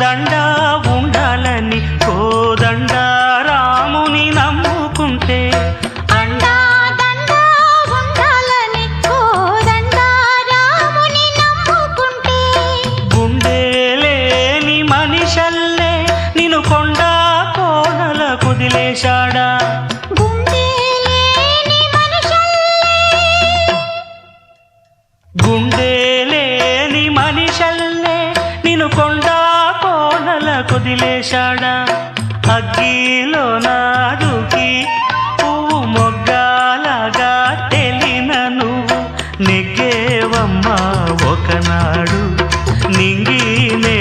దండా ఉండాలని కోదండ రాముని నమ్ముకుంటే. మనిషల్లే నిన్ను కొండా కోనల కుదిలేశాడా. గుండె వదిలేశాడా? అగ్గిలో నాదుకి పువ్వు మొగ్గాలాగా తెలిన నువ్వు నెగ్గేవమ్మా ఒకనాడు నింగినే